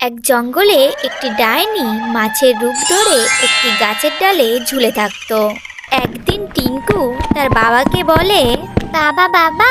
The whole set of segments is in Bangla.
এক জঙ্গলে একটি ডাইনি মাছের রূপ ধরে একটি গাছের ডালে ঝুলে থাকতো। একদিন টিঙ্কু তার বাবাকে বলে, বাবা বাবা,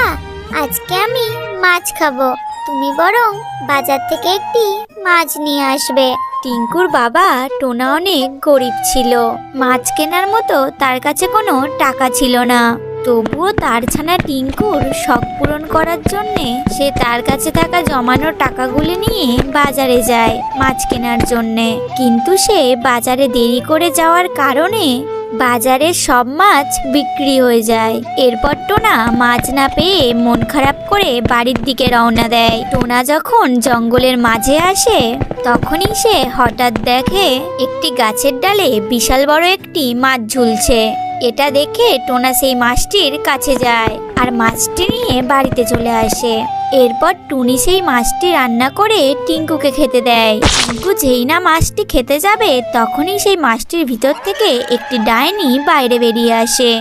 আজকে আমি মাছ খাব। তুমি বরং বাজার থেকে একটি মাছ নিয়ে আসবে। টিঙ্কুর বাবা টোনা অনেক গরিব ছিল। মাছ কেনার মতো তার কাছে কোনো টাকা ছিল না। তবুও তার ছানা টিঙ্কুর শখ পূরণ করার জন্যে সে তার কাছে থাকা জমানো টাকাগুলি নিয়ে বাজারে যায় মাছ কেনার জন্যে। কিন্তু সে বাজারে দেরি করে যাওয়ার কারণে বাজারে সব মাছ বিক্রি হয়ে যায়। এরপর টোনা মাছ না পেয়ে মন খারাপ করে বাড়ির দিকে রওনা দেয়। টোনা যখন জঙ্গলের মাঝে আসে, তখনই সে হঠাৎ দেখে একটি গাছের ডালে বিশাল বড় একটি মাছ ঝুলছে। এটা দেখে টোনা সেই মাছটির কাছে যায় আর মাছটি নিয়ে বাড়িতে চলে আসে। এরপর টুনি সেই মাছটি রান্না করে টিঙ্কুকে খেতে দেয়। টিঙ্কু যেই না মাছটি খেতে যাবে, তখনই সেই মাছটির ভিতর থেকে একটি ডাইনি বাইরে বেরিয়ে আসে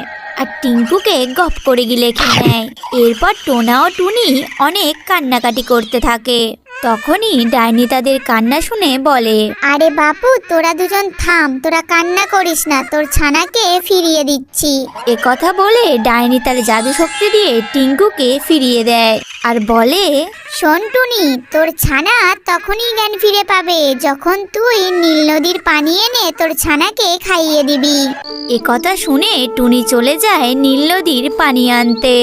আর টিঙ্কুকে গপ করে গিলে খেয়ে নেয়। এরপর টোনা ও টুনি অনেক কান্নাকাটি করতে থাকে। তখনই ডাইনি তাদের কান্না শুনে বলে আরে বাপু তোরা দুজন থাম তোরা কান্না করিস না তোর ছানাকে ফিরিয়ে দিচ্ছি। এ কথা বলে ডাইনি তার জাদু শক্তি দিয়ে টিঙ্কুকে ফিরিয়ে দেয় আর বলে শোন টুনি তোর ছানা তখনই জ্ঞান ফিরে পাবে যখন তুই নীল নদীর পানি এনে তোর ছানাকে খাইয়ে দিবি। এ কথা শুনে টুনি চলে যায় নীল নদীর পানি আনতে।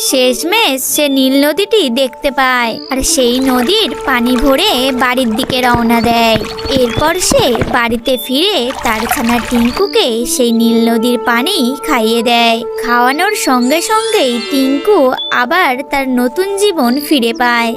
শেষমেশ সে নীল নদীটি দেখতে পায় আর সেই নদীর পানি ভরে বাড়ির দিকে রওনা দেয়। এরপর সে বাড়িতে ফিরে তার খানা টিঙ্কুকে সেই নীল নদীর পানি খাইয়ে দেয়। খাওয়ানোর সঙ্গে সঙ্গেই টিঙ্কু আবার তার নতুন জীবন ফিরে পায়।